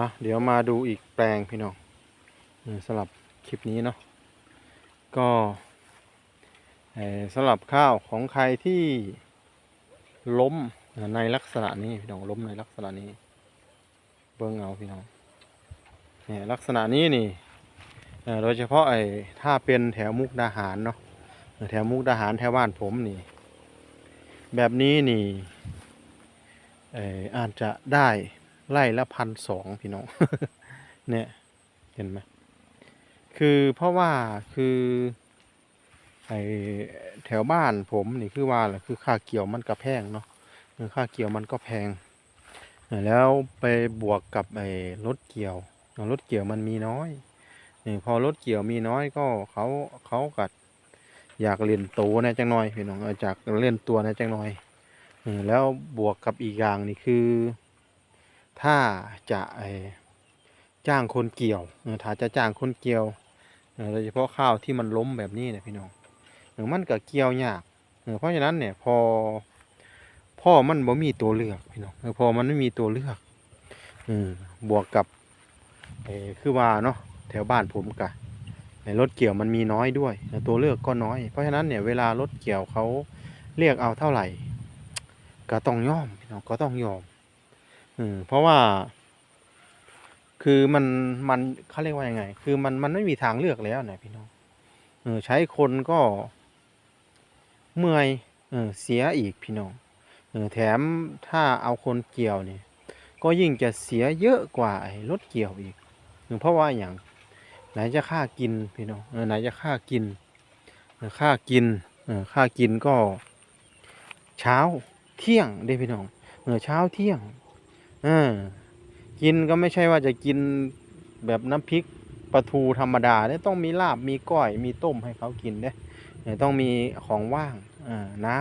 อะเดี๋ยวมาดูอีกแปลงพี่น้องสำหรับคลิปนี้เนาะก็สำหรับข้าวของใครที่ล้มในลักษณะนี้พี่น้องล้มในลักษณะนี้ เบิ้งเอาพี่น้องเนี่ยลักษณะนี้นี่โดยเฉพาะไอ้ถ้าเป็นแถวมุกดาหารเนาะแถวมุกดาหารแถวบ้านผมนี่ แบบนี้นี่อาจจะได้ ไล่ละพันสองพี่น้อง เนี่ยเห็นไหมคือเพราะว่าคือไอแถวบ้านผมนี่คือว่าแหละคือค่าเกี่ยวมันก็แพงเนาะค่าเกี่ยวมันก็แพง แล้วไปบวกกับไอ้รถเกี่ยวรถเกี่ยวมันมีน้อยนี่พอรถเกี่ยวมีน้อยก็เขาเขากัดอยากเล่นโตนะจังหน่อยพี่น้องจากเล่นตัวนะจังหน่อยแล้วบวกกับอีกอย่างนี่คือ ถ้าจะจ้างคนเกี่ยวถ้าจะจ้างคนเกี่ยวโดยเฉพาะข้าวที่มันล้มแบบนี้เนี่ยพี่น้องมันก็เกี่ยวยากเพราะฉะนั้นเนี่ยพอพ่อมันบ่มีตัวเลือกพี่น้องพอมันไม่มีตัวเลือกออบวกกับคือว่าเนาะแถวบ้านผมกะในรถเกี่ยวมันมีน้อยด้วยตัวเลือกก็น้อย เพราะฉะนั้นเนี่ยเวลารถเกี่ยวเขาเรียกเอาเท่าไหร่ ก็ต้องยอมพี่น้องก็ต้องยอม อืม เพราะว่า คือมันมันเขาเรียกว่ายังไง คือมันมันไม่มีทางเลือกแล้วนะพี่น้องเออใช้คนก็เมื่อยเออเสียอีกพี่น้องเออแถมถ้าเอาคนเกี่ยวเนี่ย ก็ยิ่งจะเสียเยอะกว่าไอ้รถเกี่ยวอีกเพราะว่าอย่างไหนจะค่ากินพี่น้องเออไหนจะค่ากินเออค่ากินเออค่ากินก็ เช้าเที่ยงได้พี่น้องเออเช้าเที่ยง ออกินก็ไม่ใช่ว่าจะกินแบบน้ำพริกปลาทูธรรมดาเนี่ยต้องมีลาบมีก้อยมีต้มให้เขากินเด้เนี่ยต้องมีของว่างน้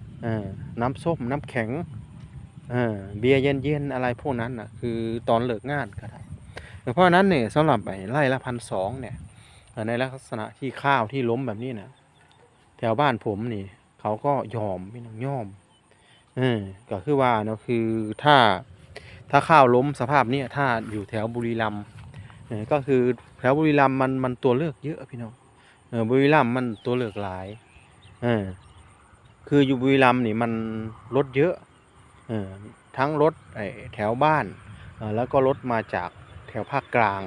ำน้ำส้มน้ำแข็งเออเบียร์เย็นๆอะไรพวกนั้นน่ะคือตอนเลิกงานก็ได้เพราะนั้นเนี่ยสำหรับไอ้ไร่ละพันสองเนี่ยในลักษณะที่ข้าวที่ล้มแบบนี้นะแถวบ้านผมนี่เขาก็ยอมไม่น้องยอม ออก็คือว่าเนาะคือถ้าถ้าข้าวล้มสภาพเนี้ยถ้าอยู่แถวบุรีรัมย์ก็คือแถวบุรีรัมย์มันมันตัวเลือกเยอะพี่น้องเออบุรีรัมย์มันตัวเลือกหลายเออคืออยู่บุรีรัมย์นี่มันรถเยอะเออทั้งรถไอแถวบ้านเออแล้วก็รถมาจากแถวภาคกลาง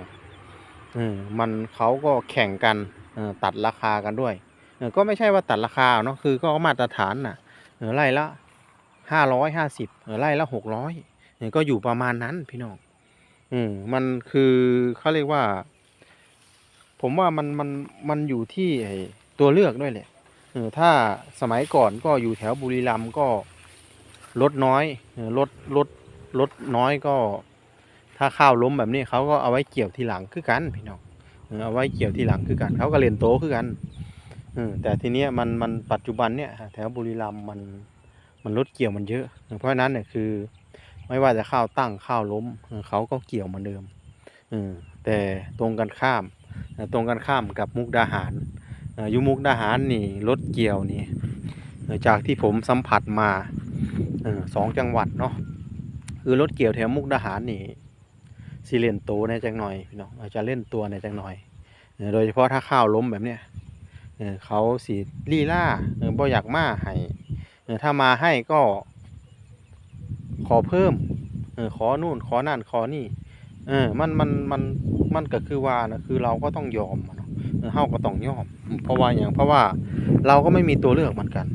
เออมันเขาก็แข่งกันเออตัดราคากันด้วยเออก็ไม่ใช่ว่าตัดราคาเนาะคือก็มาตรฐานน่ะเออไล่ละ ห้าร้อยห้าสิบไร่ละหกร้อยเนี่ยก็อยู่ประมาณนั้นพี่น้อง อืมมันคือเขาเรียกว่า ผมว่ามันมันมันอยู่ที่ตัวเลือกด้วยแหละเออถ้าสมัยก่อนก็อยู่แถวบุรีรัมย์ก็ลดน้อยลดลดลดน้อยก็ ถ้าข้าวล้มแบบนี้เขาก็เอาไว้เกี่ยวทีหลังคือกันพี่น้องเออเอาไว้เกี่ยวทีหลังคือกันเขาก็เรียนโตคือกันเออแต่ทีเนี้ยมันมันปัจจุบันเนี่ยแถวบุรีรัมย์มัน มันรถเกี่ยวมันเยอะ เพราะฉะนั้นเนี่ยคือ ไม่ว่าจะข้าวตั้งข้าวล้มเขาก็เกี่ยวเหมือนเดิมอแต่ตรงกันข้ามตรงกันข้ามกับมุกดาหารยู่มุกดาหารนี่รถเกี่ยวนี่จากที่ผมสัมผัสมาอสองจังหวัดเนาะคือรถเกี่ยวแถวมุกดาหารนี่สิเล่นโตในจังหน่อยพี่น้องอาจจะเล่นตัวในจังหน่อยโดยเฉพาะถ้าข้าวล้มแบบเนี้ยเขาสีลีล่าเออบ่อยากมาให้ ถ้ามาให้ก็ ขอเพิ่ม เออขอนู่น ขอนั่นขอนี่ เออ มันมันมันมันก็คือว่านะคือเราก็ต้องยอมเนาะเออเฮาก็ต้องยอม เพราะว่าอย่างเพราะว่าเราก็ไม่มีตัวเลือกเหมือนกัน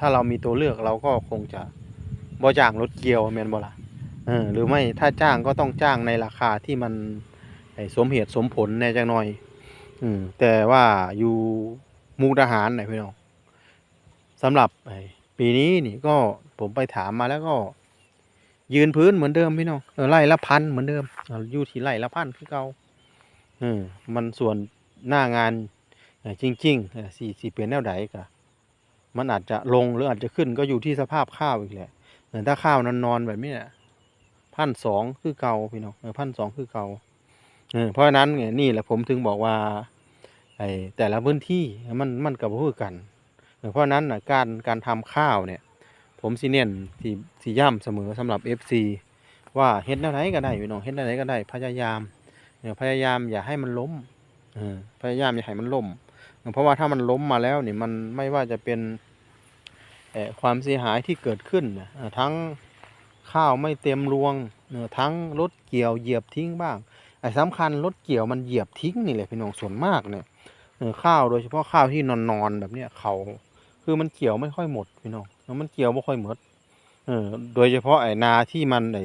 ถ้าเรามีตัวเลือกเราก็คงจะบ่จ้างรถเกียวแม่นบ่ล่ะเออหรือไม่ถ้าจ้างก็ต้องจ้างในราคาที่มันสมเหตุสมผลแน่จังหน่อยอืมแต่ว่าอยู่มุกดาหารน่ะพี่น้องสำหรับไอ ปีนี้นี่ก็ผมไปถามมาแล้วก็ ยืนพื้นเหมือนเดิมพี่น้องไล่ละพันเหมือนเดิมอยู่ที่ไล่ละพันคือเก่าเออมันส่วนหน้างานจริงๆสี่สี่เปลี่ยนแนวใดก็มันอาจจะลงหรืออาจจะขึ้นก็อยู่ที่สภาพข้าวอีกแหละเออถ้าข้าวนอนๆแบบนี้นะพันสองคือเก่าพี่น้องพันสองคือเก่าเพราะฉะนั้นนี่แหละผมถึงบอกว่าไอ้แต่ละพื้นที่มันมันกับพูดกัน เพราะนั้นนะการการทำข้าวเนี่ย ผมสิเน้นที่ที่ย่ำเสมอสำหรับ FC ว่าเฮ็ดแนวไหนก็ได้พี่น้องเฮ็ดแนวไหนก็ได้พยายามเออพยายามอย่าให้มันล้มพยายามอย่าให้มันล้มเพราะว่าถ้ามันล้มมาแล้วนี่มันไม่ว่าจะเป็นความเสียหายที่เกิดขึ้นทั้งข้าวไม่เต็มรวงทั้งรถเกี่ยวเหยียบทิ้งบ้างไอ้สำคัญรถเกี่ยวมันเหยียบทิ้งนี่แหละพี่น้องส่วนมากเนี่ยข้าวโดยเฉพาะข้าวที่นอนๆแบบเนี้ยเขา คือมันเกี่ยวไม่ค่อยหมดพี่น้องแล้วมันเกี่ยวไม่ค่อยหมด เออ โดยเฉพาะไอ้นาที่มันไอ้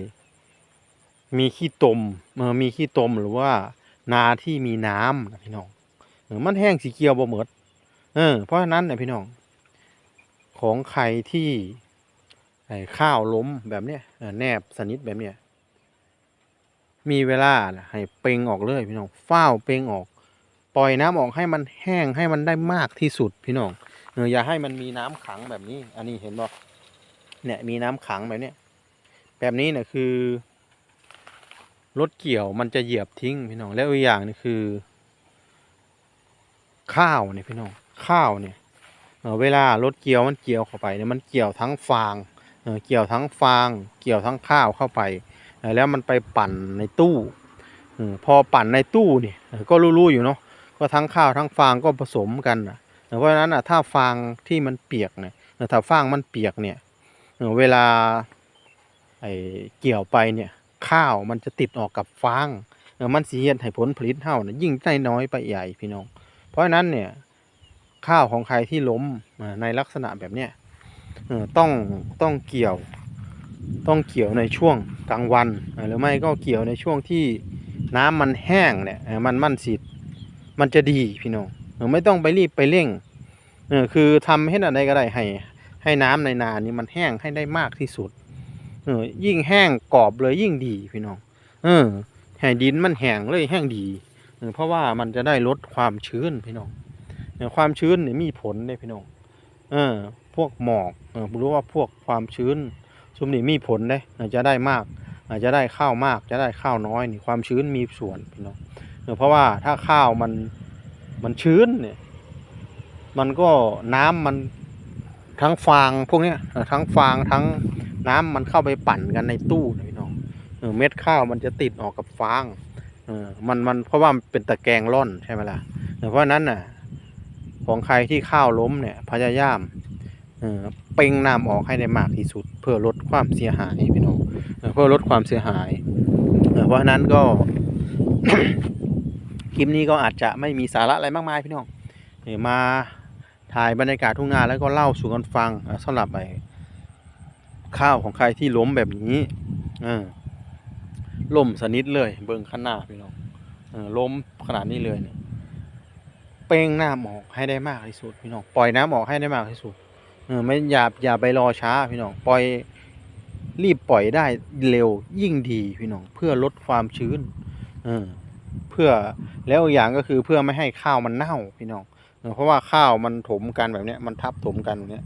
มีขี้ตมเออมีขี้ตมหรือว่านาที่มีน้ำนะพี่น้องเออมันแห้งสีเขียวบ่หมดเออ เพราะฉะนั้นเนี่ยพี่น้อง ของใครที่ไอ้ข้าวล้มแบบเนี้ยแนบสนิทแบบเนี้ยมีเวลานะให้เปล่งออกเลยพี่น้องเฝ้าเปล่งออก ปล่อยน้ำออกให้มันแห้งให้มันได้มากที่สุดพี่น้อง อออย่าให้มันมีน้ำขังแบบนี้ อันนี้เห็นบ่เนี่ยมีน้ำขังแบบเนี้ยแบบนี้เนี่ยคือรถเกี่ยวมันจะเหยียบทิ้งพี่น้องแล้วอีกอย่างนึงคือ ข้าวเนี่ยพี่น้องข้าวเนี่ยเวลารถเกี่ยวมันเกี่ยวเข้าไปเนี่ยมันเกี่ยวทั้งฟางเกี่ยวทั้งฟาง เกี่ยวทั้งข้าวเข้าไป แล้วมันไปปั่นในตู้พอปั่นในตู้เนี่ยก็รู้ๆอยู่เนาะก็ทั้งข้าวทั้งฟางก็ผสมกันนะ เพราะฉะนั้นอะถ้าฟางที่มันเปียกเนี่ยถ้าฟางมันเปียกเนี่ยเวลาไอ้เกี่ยวไปเนี่ยข้าวมันจะติดออกกับฟางมันสิเฮ็ดให้ผลผลิตเฮานะยิ่งได้น้อยไปใหญ่พี่น้อง เพราะฉะนั้นเนี่ยข้าวของใครที่ล้มในลักษณะแบบเนี้ยต้องต้องเกี่ยวต้องเกี่ยวในช่วงกลางวัน หรือไม่ก็เกี่ยวในช่วงที่น้ำมันแห้งเนี่ยมันมันสิมันจะดีพี่น้อง ไม่ต้องไปรีบไปเร่งเออคือทำให้อะไรก็ได้ให้ ให้น้ำในนานี่มันแห้งให้ได้มากที่สุดเออยิ่งแห้งกรอบเลยยิ่งดีพี่น้อง เออให้ดินมันแห้งเลยแห้งดีเออเพราะว่ามันจะได้ลดความชื้นพี่น้องเออความชื้นเนี่ยมีผลเลยพี่น้อง เออ พวกหมอกเออรู้ว่าพวกความชื้นซุมนี่มีผลเลยจะได้มาก อาจจะได้ข้าวมาก จะได้ข้าวน้อยนี่ความชื้นมีส่วนพี่น้องเออเพราะว่าถ้าข้าวมัน มันชื้นเนี่ย มันก็น้ำมันทั้งฟางพวกเนี้ยทั้งฟางทั้งน้ำมันเข้าไปปั่นกันในตู้นะพี่น้องเออเม็ดข้าวมันจะติดออกกับฟางเออมันมันเพราะว่ามันเป็นตะแกรงร่อนใช่ไหมล่ะเออเพราะนั้นน่ะ ของใครที่ข้าวล้มเนี่ยพยายามเออเป่งน้ำออกให้ได้มากที่สุด เพื่อลดความเสียหายพี่น้องเพื่อลดความเสียหายเออเพราะนั้นก็ ลิปนี้ก็อาจจะไม่มีสาระอะไรมากมายพี่น้องเออมาถ่ายบรรยากาศทุ่งนาแล้วก็เล่าสู่กันฟังอะสำหรับไอ้ข้าวของใครที่ล้มแบบนี้อล่มสนิทเลย เบิ่งข้างหน้าพี่น้องอล้มขนาดนี้เลยเนี่ยเป้งน้ำออกให้ได้มากที่สุดพี่น้องปล่อยน้ำออกให้ได้มากที่สุดเออไม่อย่าอย่าไปรอช้าพี่น้องปล่อยรีบปล่อยได้เร็วยิ่งดีพี่น้องเพื่อลดความชื้นเออ เพื่อแล้วอย่างก็คือเพื่อไม่ให้ข้าวมันเน่าพี่น้องเออเพราะว่าข้าวมันถมกันแบบเนี้ยมันทับถมกันแบบเนี้ย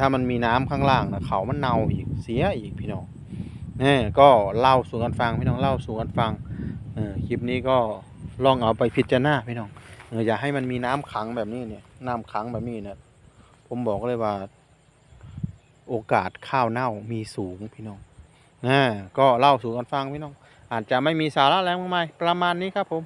ถ้ามันมีน้ำข้างล่างนะเขามันเน่าอีกเสียอีกพี่น้องนี่ก็เล่าสู่กันฟังพี่น้องเล่าสู่กันฟังคลิปนี้ก็ลองเอาไปพิจารณาพี่น้องเอออย่าให้มันมีน้ำขังแบบนี้เนี่ยน้ำขังแบบนี้เนี่ยผมบอกเลยว่า โอกาสข้าวเน่ามีสูงพี่น้องนะก็เล่าสู่กันฟังพี่น้อง อาจจะไม่มีสาระแรงมากมายประมาณนี้ครับผม